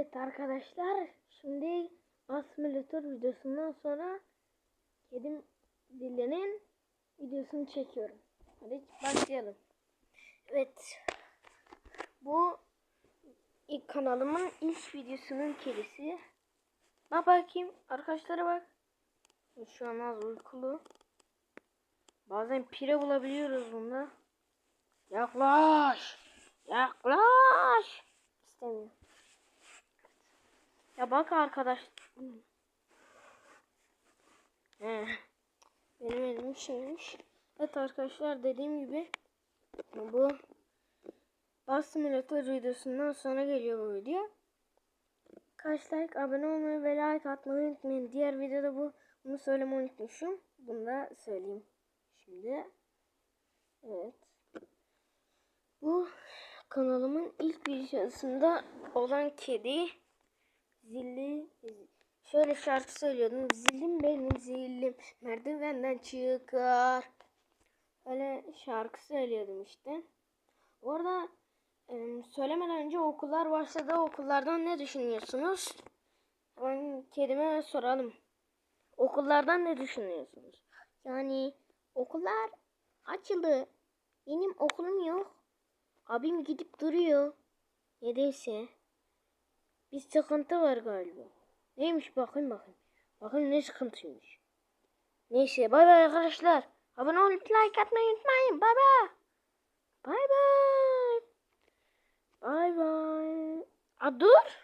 Evet arkadaşlar şimdi Bus Simulator videosundan sonra kedim Dillen'in videosunu çekiyorum. Hadi başlayalım. Evet. Bu ilk kanalımın ilk videosunun kedisi. Bak bakayım arkadaşlara bak. Şu an az uykulu. Bazen pire bulabiliyoruz bunda. Yaklaş. Yaklaş. İstemiyor. Ya bak arkadaş. Benim elim şeymiş. Evet arkadaşlar dediğim gibi bu Bus Simulator videosundan sonra geliyor bu video. Kaç like, abone olmayı ve like atmayı unutmayın. Diğer videoda bu bunu söylemeyi unutmuşum. Bunu da söyleyeyim. Şimdi evet. Bu kanalımın ilk videosunda olan kedi zilli şöyle şarkı söylüyordum. Zillim benim zillim merdivenden çıkar. Öyle şarkı söylüyordum işte. Orada söylemeden önce okullar başladı. Okullardan ne düşünüyorsunuz? Hemen kedime soralım. Okullardan ne düşünüyorsunuz? Yani okullar açıldı. Benim okulum yok. Abim gidip duruyor. Nedense. Bir sıkıntı var galiba. Neymiş bakayım bakayım. Bakayım ne sıkıntıymış. Neyse bay bay arkadaşlar. Abone olup like atmayı unutmayın. Bay bay. Bay bay. Bay bay. Dur.